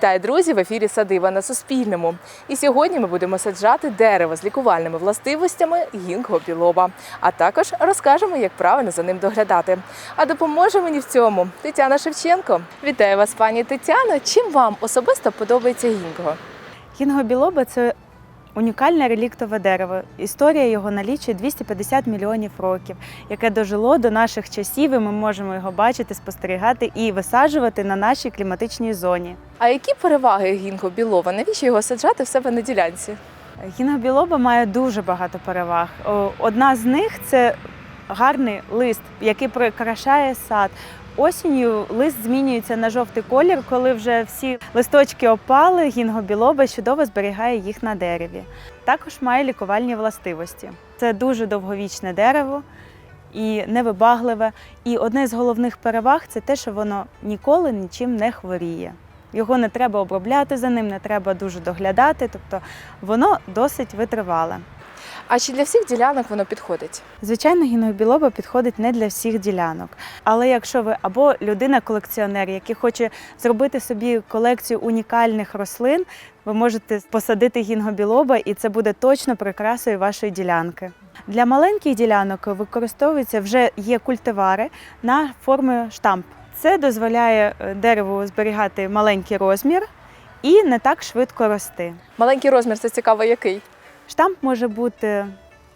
Вітаю, друзі! В ефірі Садива на Суспільному. І сьогодні ми будемо саджати дерево з лікувальними властивостями гінго білоба, а також розкажемо, як правильно за ним доглядати. А допоможе мені в цьому Тетяна Шевченко. Вітаю вас, пані Тетяно. Чим вам особисто подобається гінго? Гінго білоба це унікальне реліктове дерево. Історія його налічує 250 мільйонів років, яке дожило до наших часів, і ми можемо його бачити, спостерігати і висаджувати на нашій кліматичній зоні. А які переваги гінго білова? Навіщо його саджати в себе на ділянці? Гінго білоба має дуже багато переваг. Одна з них це гарний лист, який прикрашає сад. Осінню лист змінюється на жовтий колір, коли вже всі листочки опали, гінго білоба чудово зберігає їх на дереві. Також має лікувальні властивості. Це дуже довговічне дерево і невибагливе. І одне з головних переваг це те, що воно ніколи нічим не хворіє. Його не треба обробляти за ним, не треба дуже доглядати, тобто воно досить витривале. А чи для всіх ділянок воно підходить? Звичайно, гінобілоба підходить не для всіх ділянок. Але якщо ви або людина-колекціонер, який хоче зробити собі колекцію унікальних рослин, ви можете посадити гінгобілоба, і це буде точно прикрасою вашої ділянки. Для маленьких ділянок використовуються вже є культивари на формі штамп. Це дозволяє е, дереву зберігати маленький розмір і не так швидко рости. Маленький розмір це цікаво, який. Штамп може бути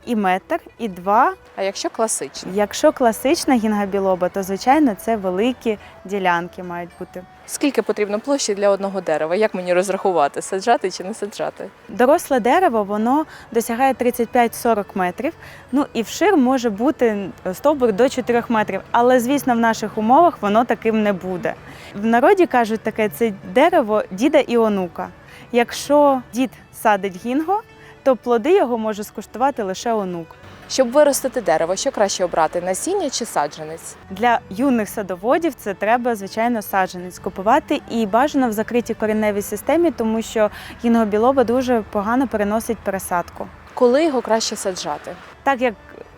і метр, і два, А якщо класичний? Якщо класична гінгабілоба, то звичайно це великі ділянки мають бути. Скільки потрібно площі для одного дерева? Як мені розрахувати, саджати чи не саджати? Доросле дерево воно досягає 35-40 метрів. Ну і вшир може бути стовбур до 4 метрів. Але звісно, в наших умовах воно таким не буде. В народі кажуть таке: це дерево діда і онука. Якщо дід садить гінго, то плоди його може скуштувати лише онук. Щоб виростити дерево, що краще обрати насіння чи саджанець? Для юних садоводів це треба, звичайно, саджанець купувати і бажано в закритій кореневій системі, тому що гінгобілоба дуже погано переносить пересадку. Коли його краще саджати? Так як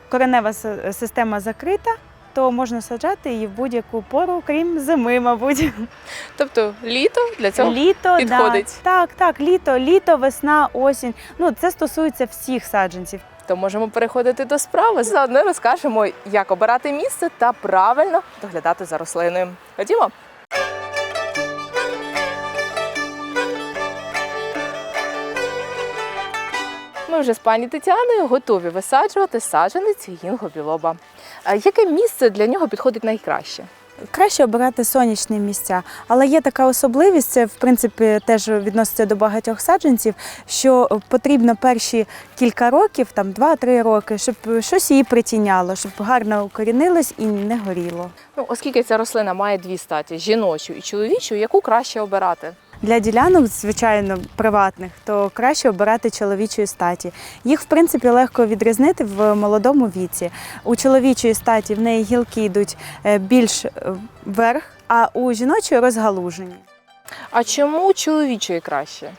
коренева система закрита, то можна саджати її в будь-яку пору, крім зими, мабуть. Тобто літо для цього літо підходить. Да. Так, так, літо, літо, весна, осінь. Ну це стосується всіх саджанців. то можемо переходити до справи. Заодно розкажемо, як обирати місце та правильно доглядати за рослиною. Ходімо. Ми вже з пані Тетяною готові висаджувати саджанець гінго білоба. Яке місце для нього підходить найкраще? Краще обирати сонячні місця, але є така особливість, це в принципі теж відноситься до багатьох саджанців, що потрібно перші кілька років, там 2-3 роки, щоб щось її притіняло, щоб гарно укорінилось і не горіло. Ну, оскільки ця рослина має дві статі жіночу і чоловічу, яку краще обирати? Для ділянок, звичайно, приватних, то краще обирати чоловічої статі. Їх, в принципі, легко відрізнити в молодому віці. У чоловічої статі в неї гілки йдуть е, більш е, вверх, а у жіночої розгалужені. А чому чоловічої краще?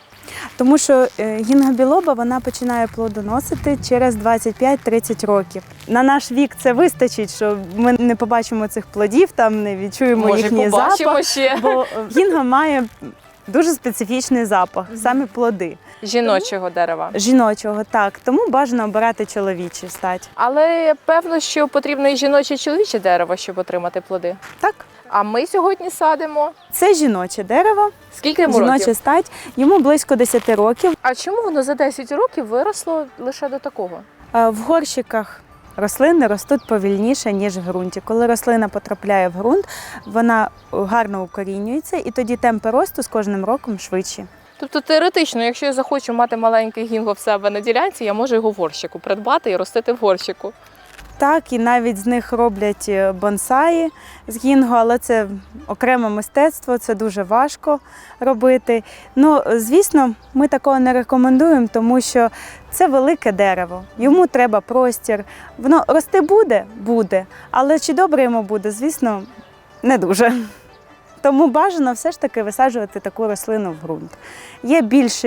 Тому що е, гінгобілоба вона починає плодоносити через 25-30 років. На наш вік це вистачить, що ми не побачимо цих плодів, там не відчуємо Може, їхній побачимо запах. ще Бо гінго має дуже специфічний запах, саме плоди жіночого дерева. жіночого. Так, тому бажано обирати чоловічі стать. Але певно, що потрібно і жіноче і чоловіче дерево, щоб отримати плоди. Так, А ми сьогодні садимо це жіноче дерево, скільки йому жіноча років? стать. Йому близько 10 років. А чому воно за 10 років виросло лише до такого? Е, В горщиках рослини ростуть повільніше, ніж в ґрунті. Коли рослина потрапляє в ґрунт, вона гарно укорінюється, і тоді темпи росту з кожним роком швидші. Тобто теоретично, якщо я захочу мати маленький гінго в себе на ділянці, я можу його в горщику придбати і ростити в горщику. Так, і навіть з них роблять е, бонсаї з гінго, але це окреме мистецтво, це дуже важко робити. Ну, звісно, ми такого не рекомендуємо, тому що це велике дерево, йому треба простір. Воно рости буде, буде, але чи добре йому буде, звісно, не дуже. Тому бажано все ж таки висаджувати таку рослину в ґрунт. Є більш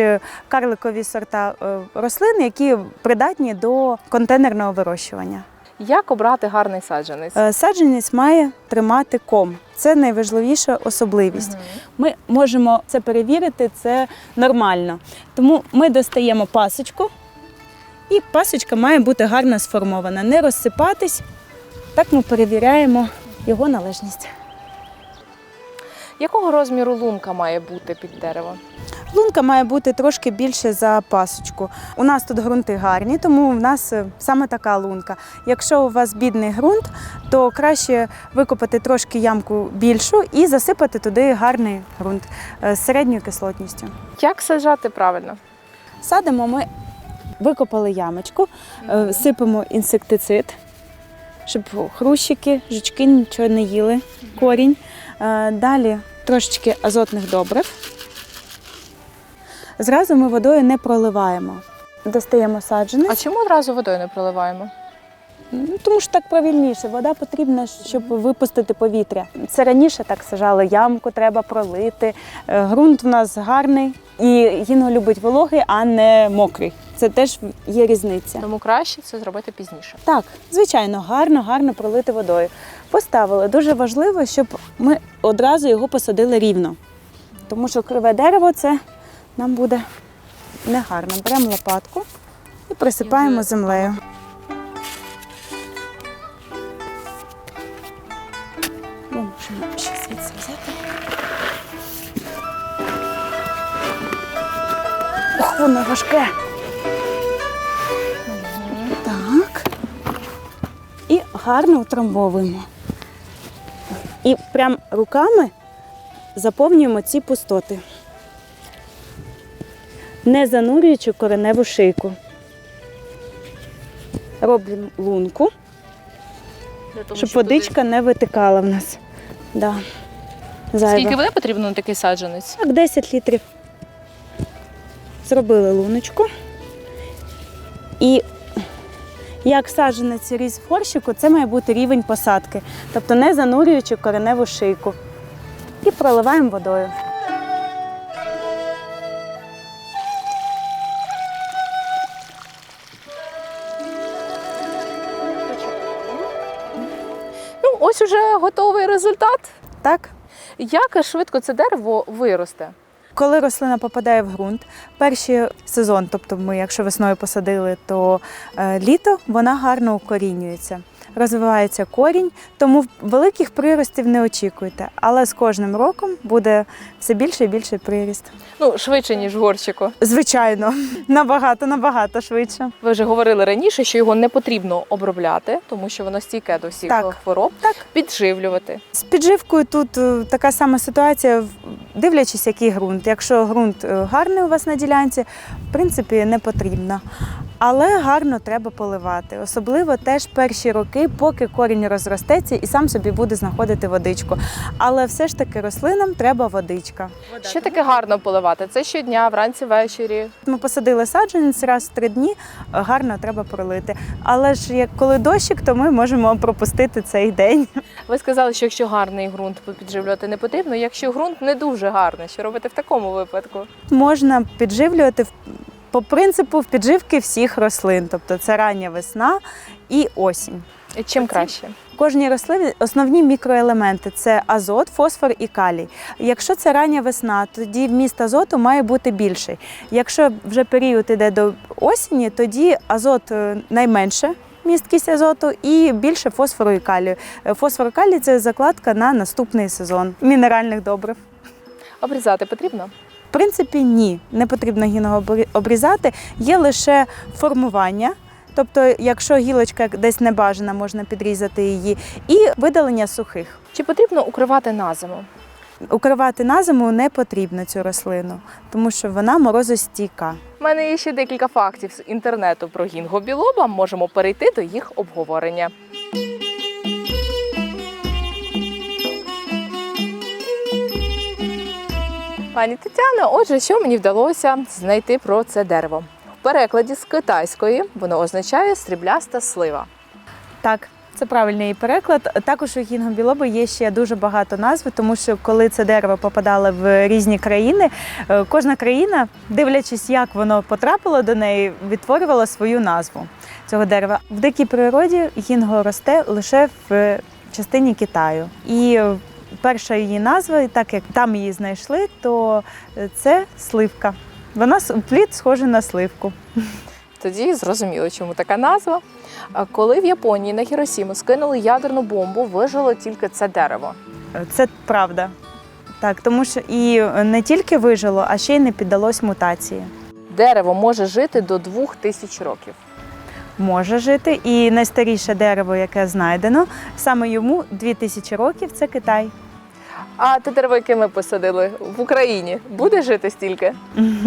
карликові сорта е, рослин, які придатні до контейнерного вирощування. Як обрати гарний саджанець? Е, Саджанець має тримати ком. Це найважливіша особливість. Ми можемо це перевірити, це нормально. Тому ми достаємо пасочку, і пасочка має бути гарно сформована, не розсипатись. Так ми перевіряємо його належність. Якого розміру лунка має бути під деревом? Лунка має бути трошки більше за пасочку. У нас тут ґрунти гарні, тому в нас е, саме така лунка. Якщо у вас бідний ґрунт, то краще викопати трошки ямку більшу і засипати туди гарний ґрунт е, з середньою кислотністю. Як саджати правильно? Садимо ми, викопали ямочку, е, сипемо інсектицид, щоб хрущики, жучки нічого не їли, корінь. Далі трошечки азотних добрив. Зразу ми водою не проливаємо. Достаємо А чому одразу водою не проливаємо? Ну, тому що так правильніше. Вода потрібна, щоб випустити повітря. Це раніше так сажали, ямку треба пролити. Е, Ґрунт в нас гарний і гінго любить вологий, а не мокрий. Це теж є різниця. Тому краще це зробити пізніше. Так, звичайно, гарно, гарно пролити водою. Поставили. Дуже важливо, щоб ми одразу його посадили рівно. Тому що криве дерево це нам буде негарно. Беремо лопатку і присипаємо землею. Можемо ще звідси. Ох, воно важке. Так. І гарно утрамбовуємо. І прям руками заповнюємо ці пустоти, не занурюючи кореневу шийку. Робимо лунку, щоб водичка не витикала в нас. Да. Зайва. Скільки води потрібно на такий саджанець? Так, 10 літрів. Зробили луночку. І як саджанець різ в горщику, це має бути рівень посадки, тобто не занурюючи кореневу шийку. І проливаємо водою. Уже готовий результат. Так? Як швидко це дерево виросте? Коли рослина попадає в ґрунт, перший сезон, тобто ми, якщо весною посадили, то е, літо вона гарно укорінюється. Розвивається корінь, тому великих приростів не очікуйте. Але з кожним роком буде все більше і більше приріст. Ну, швидше, ніж горщику. Звичайно, набагато, набагато швидше. Ви вже говорили раніше, що його не потрібно обробляти, тому що воно стійке до всіх Так. хвороб. Так. Підживлювати. З підживкою тут е, така сама ситуація, дивлячись, який ґрунт. Якщо ґрунт е, гарний у вас на ділянці, в принципі, не потрібно. Але гарно треба поливати. Особливо теж перші роки, поки корінь розростеться і сам собі буде знаходити водичку. Але все ж таки рослинам треба водичка. Що таке гарно поливати? Це щодня, вранці, ввечері. Ми посадили саджанець раз в три дні, гарно треба пролити. Але ж як коли дощик, то ми можемо пропустити цей день. Ви сказали, що якщо гарний ґрунт підживлювати не потрібно. Якщо ґрунт не дуже гарний, що робити в такому випадку? можна підживлювати по принципу в підживки всіх рослин, тобто це рання весна і осінь. І Чим краще? В кожній рослині основні мікроелементи це азот, фосфор і калій. Якщо це рання весна, тоді вміст азоту має бути більший. Якщо вже період іде до осені, тоді азот е, найменше. Місткість азоту і більше фосфору і калію. Е, Фосфор і калій це закладка на наступний сезон мінеральних добрив. Обрізати потрібно? В принципі, ні, не потрібно гіного обрі- обрізати. Є лише формування. Тобто, якщо гілочка десь не бажана, можна підрізати її, і видалення сухих. Чи потрібно укривати на зиму? Укривати на зиму не потрібно цю рослину, тому що вона морозостійка. У мене є ще декілька фактів з інтернету про гінго білоба. Можемо перейти до їх обговорення. Пані Тетяно, отже, що мені вдалося знайти про це дерево? В перекладі з китайської воно означає срібляста слива. Так, це правильний переклад. Також у гінгобілоби є ще дуже багато назв, тому що коли це дерево попадало в різні країни, е, кожна країна, дивлячись, як воно потрапило до неї, відтворювала свою назву. цього дерева. В дикій природі гінго росте лише в частині Китаю. І перша її назва, і так як там її знайшли, то е, це сливка. Вона плід схожий на сливку. Тоді зрозуміло, чому така назва. Коли в Японії на Хіросіму скинули ядерну бомбу, вижило тільки це дерево. Це правда. Так, тому що і не тільки вижило, а ще й не піддалось мутації. Дерево може жити до двох тисяч років. Може жити. І найстаріше дерево, яке знайдено, саме йому 2000 років це Китай. А те дерево, яке ми посадили в Україні, буде жити стільки?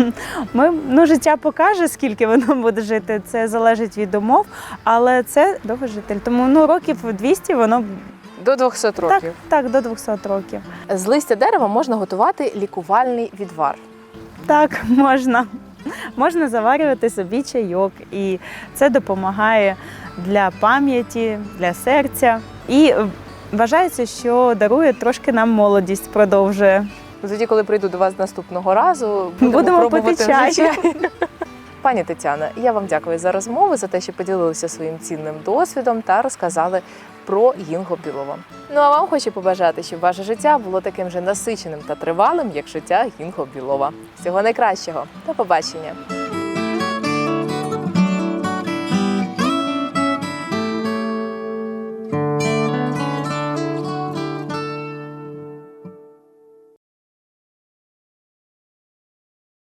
Ми, ну, життя покаже, скільки воно буде жити. Це залежить від умов, але це довгожитель. Тому ну, років 200 воно До 200 так, років. так, до 200 років. З листя дерева можна готувати лікувальний відвар. Так, можна. Можна заварювати собі чайок, і це допомагає для пам'яті, для серця. І е, вважається, що дарує трошки нам молодість, продовжує. Тоді, коли прийду до вас наступного разу, Будемо пробувати пити чай. чай. Пані Тетяно, я вам дякую за розмову, за те, що поділилися своїм цінним досвідом та розказали про Гінго Білова. Ну а вам хочу побажати, щоб ваше життя було таким же насиченим та тривалим, як життя Гінго Білова. Всього найкращого. До побачення.